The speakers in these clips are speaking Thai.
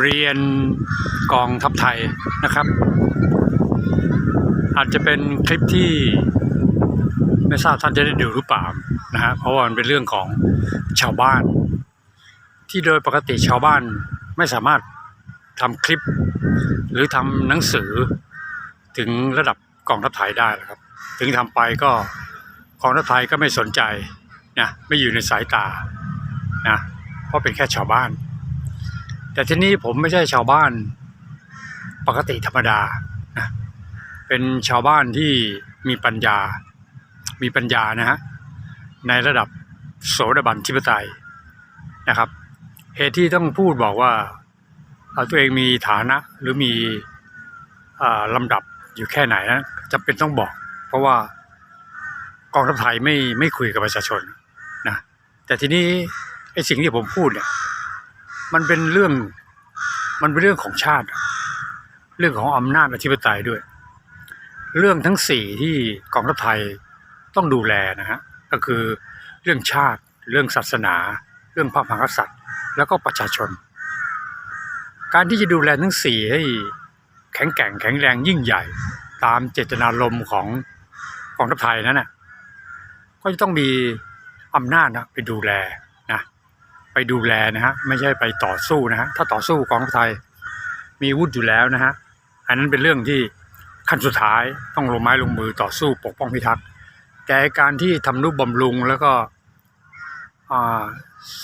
เรียนกองทัพไทยนะครับ อาจจะเป็นคลิปที่ไม่ทราบท่านจะได้ดูหรือเปล่านะฮะเพราะว่ามันเป็นเรื่องของชาวบ้าน ที่โดยปกติชาวบ้านไม่สามารถทำคลิป หรือทำหนังสือ ถึงระดับกองทัพไทยได้หรอกครับ ถึงทำไปก็กองทัพไทยก็ไม่สนใจนะไม่อยู่ในสายตานะเพราะเป็นแค่ชาวบ้าน แต่ที่นี้ผมไม่ใช่ชาวบ้านปกติธรรมดานะเป็นชาวบ้านที่มีปัญญา มีปัญญานะฮะในระดับโสดาบันทิปไตยนะครับ เหตุที่ต้องพูดบอกว่าเอ่อตัวเองมีฐานะหรือมีอลำดับอยู่แค่ไหนนะจำเป็นต้องบอก เพราะว่ากองทัพไทยไม่ไม่คุยกับประชาชนนะแต่ทีนี้ไอ้สิ่งที่ผมพูดเนี่ย มันเป็นเรื่องมันเป็นเรื่องของชาติ เรื่องของอำนาจอธิปไตยด้วย เรื่องทั้งสี่ที่กองทัพไทยต้องดูแลนะฮะก็คือเรื่องชาติ เรื่องศาสนา เรื่องพระมหากษัตริย์ แล้วก็ประชาชน การที่จะดูแลทั้งสี่ให้แข็งแกร่งแข็งแรงยิ่งใหญ่ ตามเจตนารมณ์ของกองทัพไทยนั้นน่ะก็จะต้องมีอำนาจนะไปดูแล ดูแลนะฮะไม่ใช่ไปต่อสู้นะฮะถ้าต่อสู้กองทัพไทยมีวุธอยู่แล้วนะฮะอันนั้นเป็นเรื่องที่ขั้นสุดท้ายต้องลงไม้ลงมือต่อสู้ปกป้องพิทักษ์แต่การที่ทำนุบำรุงแล้วก็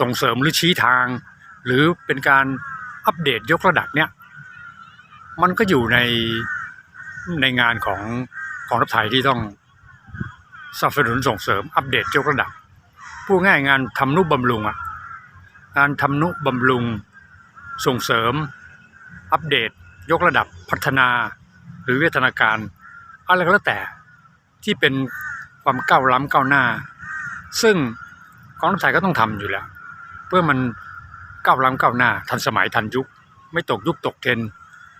ส่งเสริมหรือชี้ทาง หรือเป็นการอัปเดตยกระดับเนี่ยมันก็อยู่ในในงานของกองทัพไทยที่ต้องสนับสนุนส่งเสริมอัปเดตยกระดับพูดง่ายงานทำนุบำรุงอะ การทำนุบำรุง ส่งเสริม อัปเดต ยกระดับพัฒนา หรือวิวัฒนาการ อะไรก็แล้วแต่ที่เป็นความก้าวล้ำก้าวหน้า ซึ่งกองทัพไทยก็ต้องทำอยู่แล้ว เพื่อมันก้าวล้ำก้าวหน้า ทันสมัยทันยุค ไม่ตกยุคตกเทรน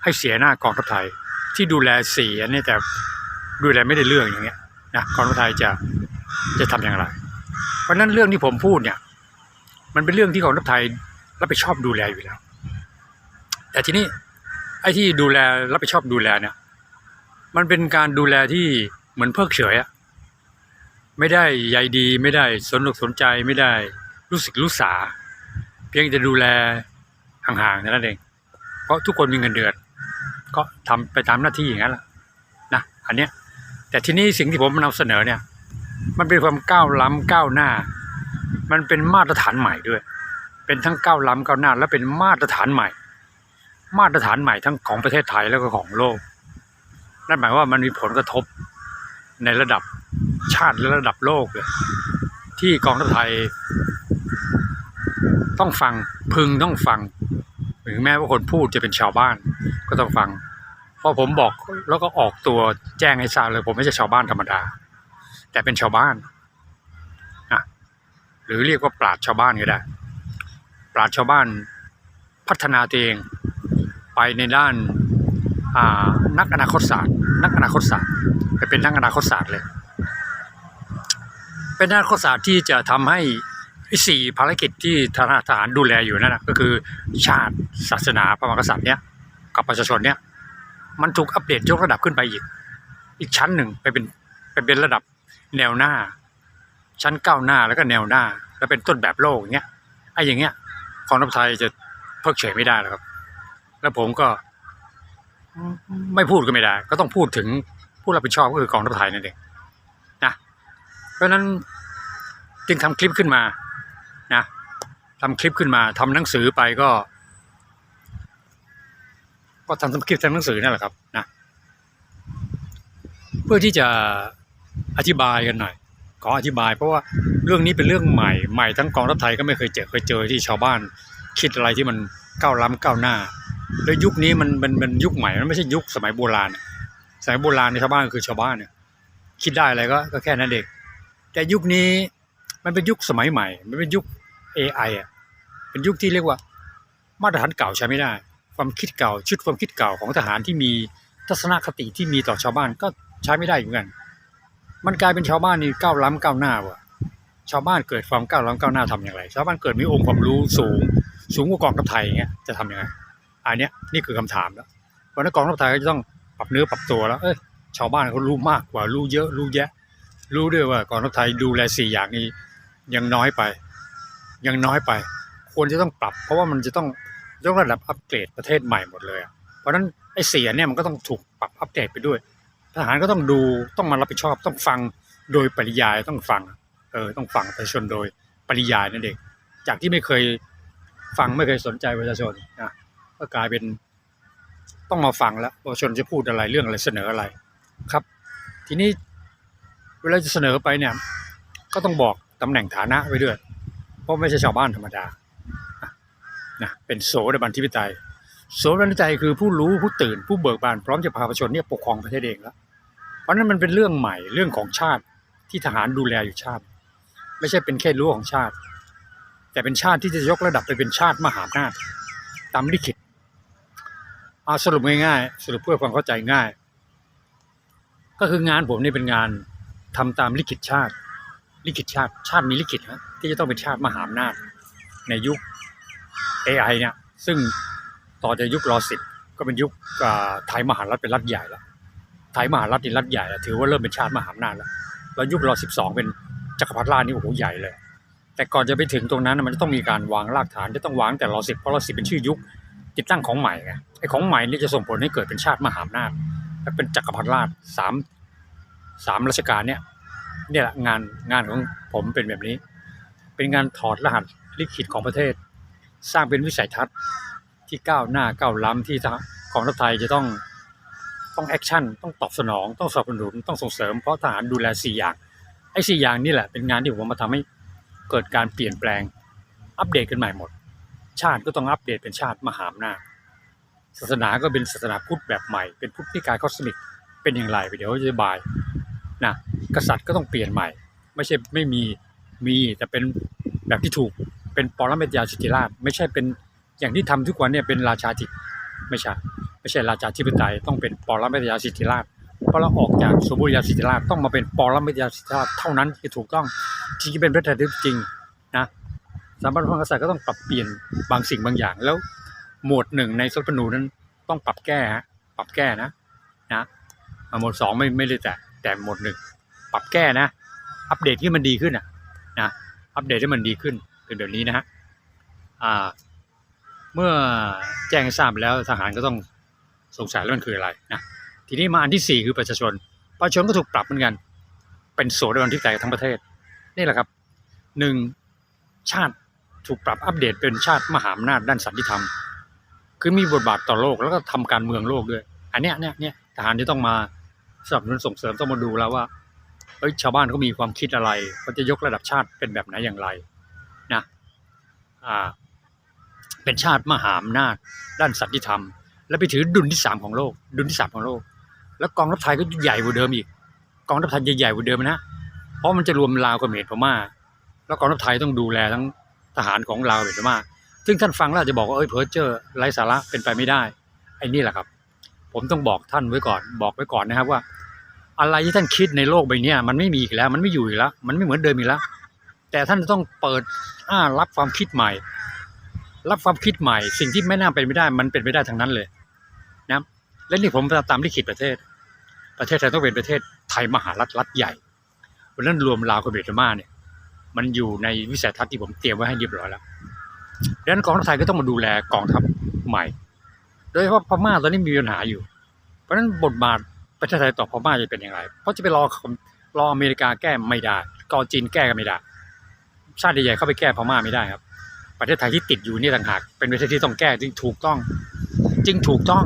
ให้เสียหน้ากองทัพไทยที่ดูแลสี่อันนี้แต่ดูแลไม่ได้เรื่องอย่างเงี้ยนะกองทัพไทยจะจะทำอย่างไร เพราะฉะนั้นเรื่องที่ผมพูดเนี่ย มันเป็นเรื่องที่กองทัพไทยรับผิดชอบดูแลอยู่แล้ว แต่ทีนี้ไอ้ที่ดูแลรับผิดชอบดูแลเนี่ย มันเป็นการดูแลที่เหมือนเพิกเฉยอะไม่ได้ใยดี ไม่ได้สนอกสนใจไม่ได้รู้สึกรู้สา เพียงจะดูแลห่างๆนั่นเอง เพราะทุกคนมีเงินเดือน ก็ทำไปตามหน้าที่อย่างนั้นแหละนะอันเนี้ยแต่ทีนี้สิ่งที่ผมนำเสนอเนี่ย มันเป็นความก้าวล้ำก้าวหน้า มันเป็นมาตรฐานใหม่ด้วย เป็นทั้งก้าวล้ำก้าวหน้าและเป็นมาตรฐานใหม่ มาตรฐานใหม่ทั้งของประเทศไทยแล้วก็ของโลก นั่นหมายว่ามันมีผลกระทบในระดับชาติและระดับโลกเลยที่กองทัพไทย ต้องฟังพึงต้องฟังถึงแม้ว่าคนพูดจะเป็นชาวบ้าน ก็ต้องฟัง เพราะผมบอกแล้วก็ออกตัวแจ้งให้ทราบเลย ผมไม่ใช่ชาวบ้านธรรมดา แต่เป็นชาวบ้าน หรือเรียกว่าปราดชาวบ้านก็ได้ ปราดชาวบ้านพัฒนาตัวเองไปในด้านานักอนาคตศาสตร์ นักอนาคตศาสตร์ไปเป็นนักอนาคตศาสตร์เลย เป็นนักอนาคตศาสตร์ที่จะทำให้สี่ภารกิจที่ทหารทหารดูแลอยู่นั่นนะก็คือชาติศาสนาพระมหากษัตริย์เนี้ยกับประชาชนเนี้ยมันถูกอัปเดตยกระดับขึ้นไปอีก อีกชั้นหนึ่งไปเป็นไปเป็นระดับแนวหน้า ชั้นก้าวหน้าแล้วก็แนวหน้า แล้วเป็นต้นแบบโลกอย่างเงี้ยไอ้อย่างเงี้ยกองทัพไทยจะเพิกเฉยไม่ได้หรอกครับ แล้วผมก็ ไม่พูดก็ไม่ได้ ก็ต้องพูดถึงผู้รับผิดชอบก็คือกองทัพไทยนั่นเองนะเพราะฉะนั้นจึงทำคลิปขึ้นมานะทำคลิปขึ้นมาทำหนังสือไปก็ ก็ทำคลิปทำหนังสือนั่นแหละครับนะเพื่อที่จะอธิบายกันหน่อย ขออธิบาย เพราะว่าเรื่องนี้เป็นเรื่องใหม่ใหม่ทั้งกองทัพไทยก็ไม่เคยเจอเคยเจอที่ชาวบ้าน คิดอะไรที่มันก้าวล้ำก้าวหน้า แล้วยุคนี้มันมันมันยุคใหม่มันไม่ใช่ยุคสมัยโบราณสมัยโบราณในชาวบ้านก็คือชาวบ้านเนี่ยคิดได้อะไรก็ก็แค่นั้นเองแต่ยุคนี้มันเป็นยุคสมัยใหม่ มันเป็นยุค AI อะเป็นยุคที่เรียกว่า มาตรฐานเก่าใช้ไม่ได้ ความคิดเก่าชุดความคิดเก่าของทหารที่มีทัศนคติที่มีต่อชาวบ้านก็ใช้ไม่ได้เหมือนกัน มันกลายเป็นชาวบ้านนี่ก้าวล้ำก้าวหน้าว่ะชาวบ้านเกิดความก้าวล้ำก้าวหน้าทำอย่างไร ชาวบ้านเกิดมีองค์ความรู้สูง สูงกว่ากองทัพไทยอย่างเงี้ยจะทำยังไงอันเนี้ยนี่คือคำถามแล้วเพราะนั้นกองทัพไทยก็จะต้องปรับเนื้อปรับตัวแล้วเอ้ยชาวบ้านเขารู้มากกว่ารู้เยอะรู้แยะ รู้ด้วยว่ากองทัพไทยดูแลสี่อย่างนี้ยังน้อยไป ยังน้อยไป ควรจะต้องปรับ เพราะว่ามันจะต้องยกระดับอัปเกรดประเทศใหม่หมดเลย เพราะฉะนั้นไอ้เสียเนี่ยมันก็ต้องถูกปรับอัปเกรดไปด้วย ทหารก็ต้องดูต้องมารับผิดชอบต้องฟังโดยปริยายต้องฟัง เออต้องฟังประชาชนโดยปริยายนั่นเองจากที่ไม่เคยฟังไม่เคยสนใจประชาชนนะก็กลายเป็นต้องมาฟังแล้วประชาชนจะพูดอะไรเรื่องอะไรเสนออะไรครับ ทีนี้เวลาจะเสนอไปเนี่ย ก็ต้องบอกตำแหน่งฐานะไว้ด้วยเพราะไม่ใช่ชาวบ้านธรรมดานะเป็นโสดบันทิปไตยโสดบันทิปไตยคือผู้รู้ผู้ตื่นผู้เบิกบานพร้อมจะพาประชาชนเนี่ยปกครองประเทศเองแล้ว เพราะนั้นมันเป็นเรื่องใหม่เรื่องของชาติที่ทหารดูแลอยู่ชาติ ไม่ใช่เป็นแค่รั้วของชาติ แต่เป็นชาติที่จะยกระดับไปเป็นชาติมหาอำนาจตามลิขิตเอาสรุปง่ายๆสรุปเพื่อความเข้าใจง่าย ก็คืองานผมนี่เป็นงานทำตามลิขิตชาติ ลิขิตชาติชาติมีลิขิตนะที่จะต้องเป็นชาติมหาอำนาจในยุค AI เนี่ยซึ่งต่อจากยุครอสิบก็เป็นยุคไทยมหารัฐเป็นรัฐใหญ่แล้ว ไทยมหารัฐนี่รัฐใหญ่แล้วถือว่าเริ่มเป็นชาติมหาอำนาจแล้วแล้วยุครอสิบสองเป็นจักรพรรดิราชนี่โอ้โหใหญ่เลย แต่ก่อนจะไปถึงตรงนั้นมันจะต้องมีการวางรากฐานจะต้องวางแต่รอสิบเพราะรอสิบเป็นชื่อยุคติดตั้งของใหม่ไงไอ้ของใหม่นี่จะส่งผลให้เกิดเป็นชาติมหาอำนาจและเป็นจักรพรรดิราชสามสามรัชกาลเนี่ยเนี่ยแหละงานงานของผมเป็นแบบนี้ เป็นงานถอดรหัสลิขิตของประเทศ สร้างเป็นวิสัยทัศน์ที่ก้าวหน้าก้าวล้ำที่ทหารกองทัพไทยจะต้อง ต้องแอคชั่นต้องตอบสนอง ต้องสนับสนุนต้องส่งเสริมเพราะทหารดูแลสี่อย่างไอ้สี่อย่างนี่แหละเป็นงานที่ผมมาทำให้เกิดการเปลี่ยนแปลงอัปเดตกันใหม่หมด ชาติก็ต้องอัปเดตเป็นชาติมหาอำนาจศาสนาก็เป็นศาสนาพุทธแบบใหม่ เป็นพุทธนิกายคอสมิกเป็นอย่างไรไปเดี๋ยวจะบายนะกษัตริย์ก็ต้องเปลี่ยนใหม่ ไม่ใช่ไม่มีมีแต่เป็นแบบที่ถูกเป็นปรมาจารย์สิทธิราช ไม่ใช่เป็นอย่างที่ทำทุกวันเนี่ยเป็นราชาจิต ไม่ใช่ไม่ใช่ราชาธิปไตยต้องเป็นปรมาจารย์สิทธิราชเพราะเราออกจากสมบูรณาญาสิทธิราชต้องมาเป็นปรมาจารย์สิทธิราชเท่านั้นที่ถูกต้องที่จะเป็นประชาธิปไตยจริงนะสาบันพระมหากษัตริย์ก็ต้องปรับเปลี่ยนบางสิ่งบางอย่าง แล้วหมวดหนึ่งในรัฐธรรมนูนั้นต้องปรับแก้ฮะปรับแก้นะนะหมวดสองไม่ไม่ได้แต่แต่หมวดหนึ่งปรับแก้นะ อัปเดตที่มันดีขึ้นนะนะอัปเดตให้มันดีขึ้นเป็นแบบนี้นะฮะอ่า เมื่อแจ้งทราบแล้วทหารก็ต้องสงสัยแล้วมันคืออะไรนะทีนี้มาอันที่สี่คือประชาชน ประชาชนก็ถูกปรับเหมือนกัน เป็นโสดาบันที่แตกทั้งประเทศ นี่แหละครับหนึ่งชาติถูกปรับอัปเดตเป็นชาติมหาอำนาจด้านสันติธรรม คือมีบทบาทต่อโลกแล้วก็ทำการเมืองโลกด้วย อันเนี้ยเนี่ยเนี่ยทหารจะต้องมาสนับสนุนส่งเสริมต้องมาดูแล้วว่าเอ้ยชาวบ้านเขามีความคิดอะไรเขาจะยกระดับชาติเป็นแบบไหนอย่างไรนะอ่า เป็นชาติมหาอำนาจด้านสันติธรรม และไปถือดุลที่สามของโลก ดุลที่สามของโลก แล้วกองทัพไทยก็ใหญ่กว่าเดิมอีก กองทัพไทยจะใหญ่กว่าเดิมนะเพราะมันจะรวมลาวกับเขมรพม่า แล้วกองทัพไทยต้องดูแลทั้งทหารของลาวเขมรพม่า ซึ่งท่านฟังแล้วอาจจะบอกว่าเอ้ยเพอร์เจอร์ไร้สาระเป็นไปไม่ได้ไอ้นี่แหละครับ ผมต้องบอกท่านไว้ก่อน บอกไว้ก่อนนะครับว่า อะไรที่ท่านคิดในโลกใบนี้มันไม่มีอีกแล้ว มันไม่อยู่อีกแล้ว มันไม่เหมือนเดิมอีกแล้ว แต่ท่านต้องเปิดอ้ารับความคิดใหม่ รับความคิดใหม่ สิ่งที่ไม่น่าเป็นไม่ได้ มันเป็นไปได้ทั้งนั้นเลยนะและนี่ผมตามลิขิตประเทศ ประเทศไทยต้องเป็นประเทศไทยมหารัฐรัฐใหญ่เพราะนั้นรวมลาวกับเบตมาเนี่ย มันอยู่ในวิสัยทัศน์ที่ผมเตรียมไว้ให้เรียบร้อยแล้วดังนั้นกองทัพไทยก็ต้องมาดูแลกองทัพใหม่ โดยเฉพาะพม่าตอนนี้มีปัญหาอยู่ เพราะฉะนั้นบทบาทประเทศไทยต่อพม่าจะเป็นอย่างไร เพราะจะไปรอรออเมริกาแก้ไม่ได้กอจีนแก้ก็ไม่ได้ ชาติใหญ่เข้าไปแก้พม่าไม่ได้ครับ ประเทศไทยที่ติดอยู่นี่ต่างหากเป็นประเทศที่ต้องแก้จึงถูกต้อง จึงถูกต้อง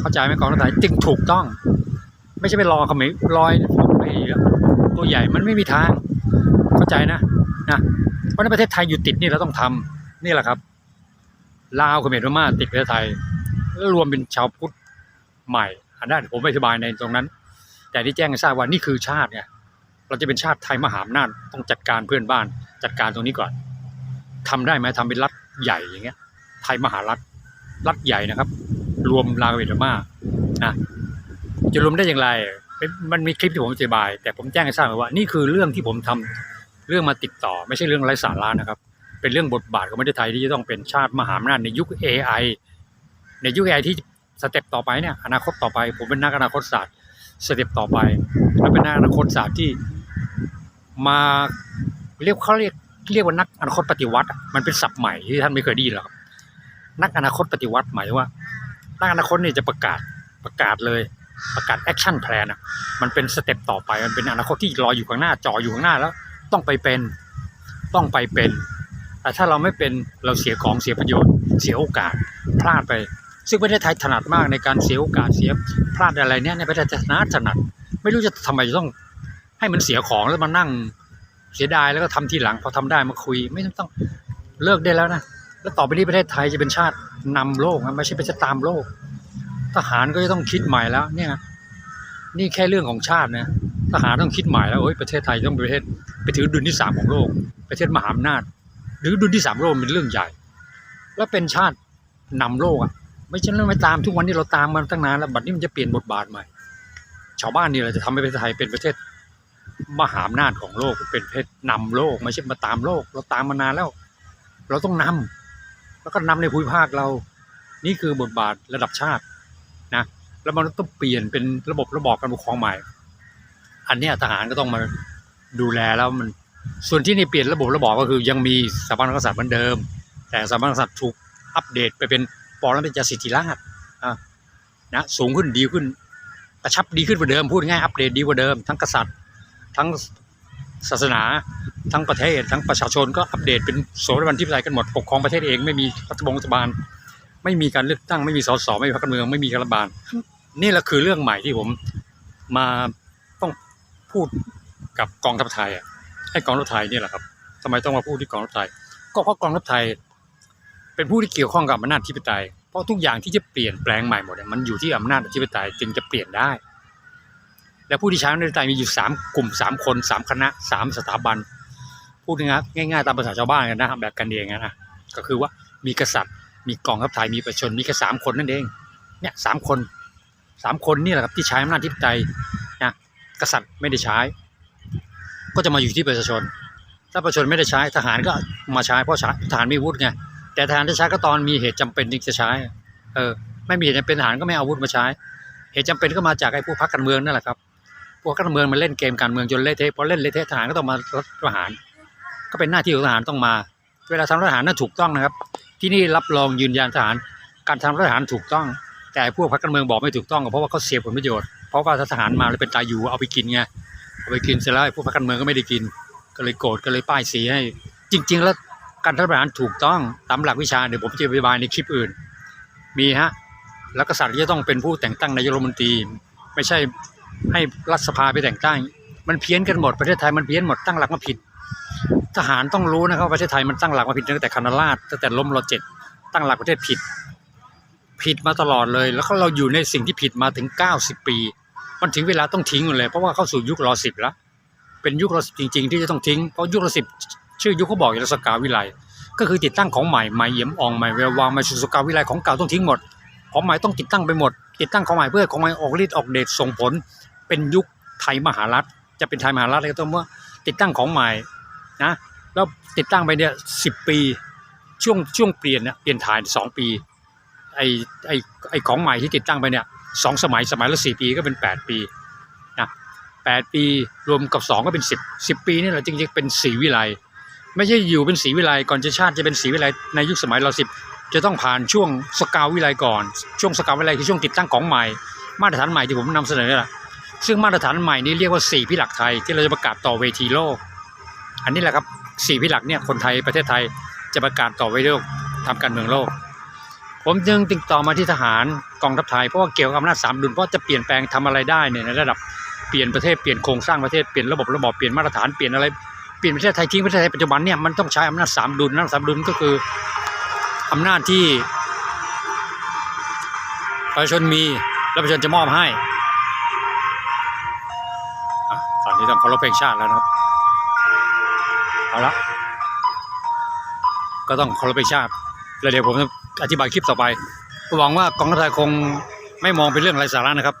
เข้าใจไหมกองทัพไทยจึงถูกต้อง ไม่ใช่ไปรอเขาไม่รอยไอ้ตัวใหญ่มันไม่มีทาง เข้าใจนะนะเพราะในประเทศไทยอยู่ติดนี่เราต้องทำนี่แหละครับลาวเขมรพม่าติดประเทศไทยแล้วรวมเป็นชาวพุทธใหม่อันนั้นผมไม่อธิบายในตรงนั้น แต่ที่แจ้งให้ทราบว่านี่คือชาติไงเราจะเป็นชาติไทยมหาอำนาจต้องจัดการเพื่อนบ้าน จัดการตรงนี้ก่อน ทำได้ไหมทำเป็นรัฐใหญ่อย่างเงี้ย ไทยมหารัฐรัฐใหญ่นะครับ รวมลาวเมียนมานะจะรวมได้อย่างไร มันมีคลิปที่ผมอธิบาย แต่ผมแจ้งให้ทราบว่า นี่คือเรื่องที่ผมทำเรื่องมาติดต่อ ไม่ใช่เรื่องไร้สาระนะครับ เป็นเรื่องบทบาทของประเทศไทยที่จะต้องเป็นชาติมหาอำนาจในยุค AI ในในยุคไอที่สเต็ปต่อไปเนี่ยอนาคตต่อไป ผมเป็นนักอนาคตศาสตร์สเต็ปต่อไปและเป็นนักอนาคตศาสตร์ที่มาเรียกเขาเรียก เรียกว่านักอนาคตปฏิวัติ มันเป็นศัพท์ใหม่ที่ท่านไม่เคยได้ยินหรอกนักอนาคตปฏิวัติหมายว่า นักอนาคตเนี่ยจะประกาศประกาศเลยประกาศแอคชั่นแพลนอะมันเป็นสเต็ปต่อไปมันเป็นอนาคตที่รออยู่ข้างหน้าจออยู่ข้างหน้าแล้ว ต้องไปเป็นต้องไปเป็นแต่ถ้าเราไม่เป็นเราเสียของเสียประโยชน์ เสียโอกาสพลาดไป ซึ่งประเทศไทยถนัดมากในการเสียโอกาสเสียพลาดอะไรเนี่ยในประเทศไทยถนัดถนัด ไม่รู้จะทำไมต้องให้มันเสียของแล้วมานั่ง เสียดายแล้วก็ทำทีหลังพอทำได้มาคุย ไม่ต้องเลิกได้แล้วนะแล้วต่อไปนี้ประเทศไทยจะเป็นชาตินำโลกนะไม่ใช่เป็นชาติตามโลก ทหารก็จะต้องคิดใหม่แล้ว เนี่ยนี่แค่เรื่องของชาตินะทหารต้องคิดใหม่แล้วเฮ้ยประเทศไทยต้องเป็นประเทศไปถือดุลที่สามของโลก ประเทศมหาอำนาจ หรือดุลที่สามโลกเป็นเรื่องใหญ่ แล้วเป็นชาตินำโลกอะไม่ใช่เรื่องไม่ตามทุกวันนี้เราตามมาตั้งนานแล้วบัดนี้มันจะเปลี่ยนบทบาทใหม่ ชาวบ้านนี่เราจะทำให้ประเทศไทยเป็นประเทศ มหาอำนาจของโลกเป็นประเทศนำโลกไม่ใช่มาตามโลก เราตามมานานแล้ว เราต้องนำแล้วก็นำในภูมิภาคเรา นี่คือบทบาทระดับชาตินะแล้วมันต้องเปลี่ยนเป็นระบบระบอบการปกครองใหม่ อันนี้ทหารก็ต้องมาดูแลแล้วมันส่วนที่นี่เปลี่ยนระบบระบอบก็คือ ยังมีสถาบันกษัตริย์เหมือนเดิม แต่สถาบันกษัตริย์ถูกอัปเดตไปเป็นปรมาจารย์สิทธิราชนะสูงขึ้นดีขึ้นกระชับดีขึ้นกว่าเดิมพูดง่ายอัปเดตดีกว่าเดิมทั้งกษัตริย์ ทั้งศาสนาทั้งประเทศ ทั้งประชาชนก็อัปเดตเป็นโสดาบันที่ปไตยกันหมดปกครองประเทศเองไม่มีรัฐบงรัฐบาล ไม่มีการเลือกตั้งไม่มีสสไม่มีพรรคการเมืองไม่มีรัฐบาล นี่แหละคือเรื่องใหม่ที่ผมมาต้องพูดกับกองทัพไทยอะให้กองทัพไทยนี่แหละครับทำไมต้องมาพูดที่กองทัพไทย ก็เพราะกองทัพไทย เป็นผู้ที่เกี่ยวข้องกับอำนาจอธิปไตยเพราะทุกอย่างที่จะเปลี่ยนแปลงใหม่หมดเนี่ยมันอยู่ที่อำนาจอธิปไตยจึงจะเปลี่ยนได้ และผู้ที่ใช้อำนาจอธิปไตยมีอยู่สามกลุ่มสามคนสามคณะสามสถาบัน พูดง่ายๆตามภาษาชาวบ้านกันนะแบบกันเองนะก็คือว่ามีกษัตริย์ มีกองทัพไทยมีประชาชนมีแค่สามคนนั่นเองเนี่ยสามคนสามคนนี่แหละครับที่ใช้อำนาจอธิปไตยนะกษัตริย์ไม่ได้ใช้ ก็จะมาอยู่ที่ประชาชน ถ้าประชาชนไม่ได้ใช้ทหารก็มาใช้เพราะทหารมีอาวุธไงแต่ทหารจะใช้ก็ตอนมีเหตุจำเป็นที่จะใช้เออไม่มีเหตุจำเป็นทหารก็ไม่เอาอาวุธมาใช้ เหตุจำเป็นก็มาจากไอ้พวกพรรคการเมืองนั่นแหละครับ วกการเมืองมันเล่นเกมการเมืองจนเละเทะพอเล่นเละเทะทหารก็ต้องมารัฐประหาร ก็เป็นหน้าที่ของทหารต้องมา เวลาทำรัฐประหารนั่นถูกต้องนะครับ ที่นี่รับรองยืนยันทหารการทำรัฐประหารถูกต้อง แต่พวกพรรคการเมืองบอกไม่ถูกต้องก็เพราะว่าเขาเสียผลประโยชน์เพราะว่าทหารมาแล้วเป็นตายอยู่เอาไปกินไงเอาไปกินเสร็จแล้วพวกพรรคการเมืองก็ไม่ได้กิน ก็เลยโกรธก็เลยป้ายสีให้ จริง ๆ แล้วการรัฐประหารถูกต้องตามหลักวิชาเดี๋ยวผมจะอธิบายในคลิปอื่น มีฮะแล้วกษัตริย์จะต้องเป็นผู้แต่งตั้งนายกรัฐมนตรี ไม่ใช่ ให้รัฐสภาไปแต่งตั้งมันเพี้ยนกันหมดประเทศไทยมันเพี้ยนหมดตั้งหลักมาผิด ทหารต้องรู้นะครับว่าประเทศไทยมันตั้งหลักมาผิดตั้งแต่คณะราษฎรตั้งแต่ล้มรเจ็ดตั้งหลักประเทศผิด ผิดมาตลอดเลย แล้วก็เราอยู่ในสิ่งที่ผิดมาถึง 90 ปี มันถึงเวลาต้องทิ้งหมดเลย เพราะว่าเข้าสู่ยุครอสิบแล้ว เป็นยุครอสิบจริง ๆ ที่จะต้องทิ้งเพราะยุครอสิบชื่อยุคเขาบอกอยู่แล้วสกาวิไลก็คือติดตั้งของใหม่ใหม่เยี่ยมอ่องใหม่เวลวางใหม่สุสกาวิไลของเก่าต้องทิ้งหมดของใหม่ต้องติดตั้งไปหมด ติดตั้งของใหม่เพื่อของใหม่ออกฤทธิ์ออกเดชส่งผล เป็นยุคไทยมหารัฐ จะเป็นไทยมหารัฐอะไรก็ต้องว่าติดตั้งของใหม่นะแล้วติดตั้งไปเนี่ยสิบปีช่วงช่วงเปลี่ยนเนี่ยเปลี่ยนถ่ายสองปีไอไอไอของใหม่ที่ติดตั้งไปเนี่ยสองสมัยสมัยละสี่ปีก็เป็นแปดปีนะแปดปีรวมกับสองก็เป็นสิบสิบปีนี่แหละจริงๆเป็นสีวิไลไม่ใช่อยู่เป็นสีวิไลก่อนจะชาติจะเป็นสีวิไลในยุคสมัยเราสิบ จะต้องผ่านช่วงสกาววิไลก่อน ช่วงสกาววิไลคือช่วงติดตั้งของใหม่ มาตรฐานใหม่ที่ผมนำเสนอนี่แหละซึ่งมาตรฐานใหม่นี้เรียกว่าสี่พิหลักไทยที่เราจะประกาศต่อเวทีโลก อันนี้แหละครับสี่พิหลักเนี่ยคนไทยประเทศไทยจะประกาศต่อเวทีโลกทำการเมืองโลก ผมจึงติดต่อมาที่ทหารกองทัพไทยเพราะว่าเกี่ยวกับอำนาจสามดุลเพราะจะเปลี่ยนแปลงทำอะไรได้เนี่ยในระดับเปลี่ยนประเทศเปลี่ยนโครงสร้างประเทศเปลี่ยนระบบระบอบเปลี่ยนมาตรฐานเปลี่ยนอะไรเปลี่ยนประเทศไทยทิ้งประเทศไทยปัจจุบันเนี่ยมันต้องใช้อำนาจสามดุลอำนาจสามดุลก็คือ อำนาจที่ประชาชนมีและประชาชนจะมอบให้อตอนนี้ต้องเคารพเพลงชาติแล้วนะครับ เอาละก็ต้องเคารพเพลงชาติแล้วเดี๋ยวผมจะอธิบายคลิปต่อไปหวังว่ากองทัพไทยคงไม่มองเป็นเรื่องไร้สาระนะครับ